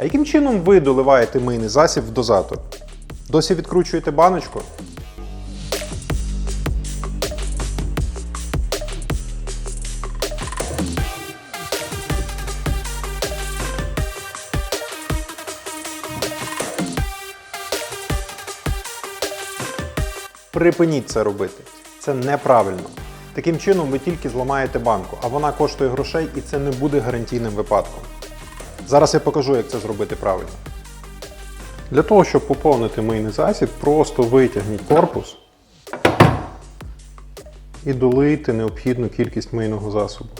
А яким чином ви доливаєте мийний засіб в дозатор? Досі відкручуєте баночку? Припиніть це робити. Це неправильно. Таким чином ви тільки зламаєте банку, а вона коштує грошей і це не буде гарантійним випадком. Зараз я покажу, як це зробити правильно. Для того, щоб поповнити мийний засіб, просто витягніть корпус і долийте необхідну кількість мийного засобу.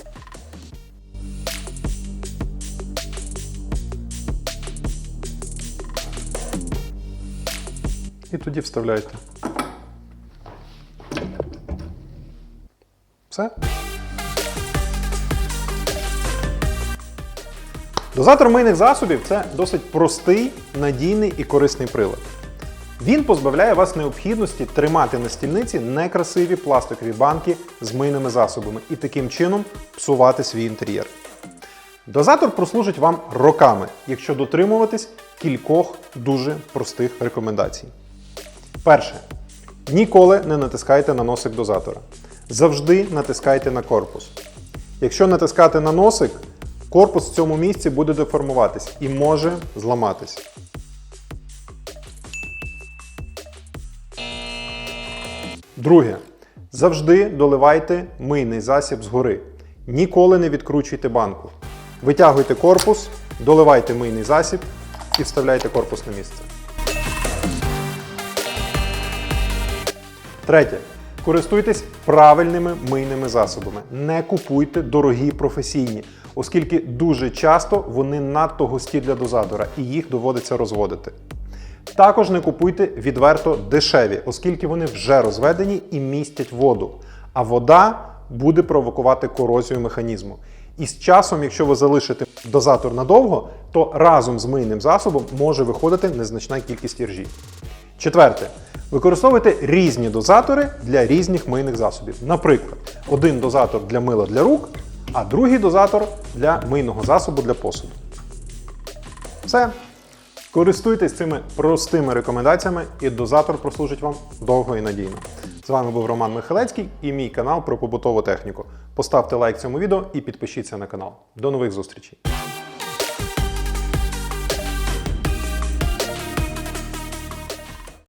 І тоді вставляйте. Все. Дозатор мийних засобів це досить простий, надійний і корисний прилад. Він позбавляє вас необхідності тримати на стільниці некрасиві пластикові банки з мийними засобами і таким чином псувати свій інтер'єр. Дозатор прослужить вам роками, якщо дотримуватись кількох дуже простих рекомендацій. Перше. Ніколи не натискайте на носик дозатора. Завжди натискайте на корпус. Якщо натискати на носик, корпус в цьому місці буде деформуватись і може зламатись. Друге. Завжди доливайте мийний засіб згори. Ніколи не відкручуйте банку. Витягуйте корпус, доливайте мийний засіб і вставляйте корпус на місце. Третє. Користуйтесь правильними мийними засобами. Не купуйте дорогі професійні, оскільки дуже часто вони надто густі для дозатора і їх доводиться розводити. Також не купуйте відверто дешеві, оскільки вони вже розведені і містять воду. А вода буде провокувати корозію механізму. І з часом, якщо ви залишите дозатор надовго, то разом з мийним засобом може виходити незначна кількість іржі. Четверте. Використовуйте різні дозатори для різних мийних засобів. Наприклад, один дозатор для мила для рук, а другий дозатор для мийного засобу для посуду. Все. Користуйтесь цими простими рекомендаціями, і дозатор прослужить вам довго і надійно. З вами був Роман Михалецький і мій канал про побутову техніку. Поставте лайк цьому відео і підпишіться на канал. До нових зустрічей!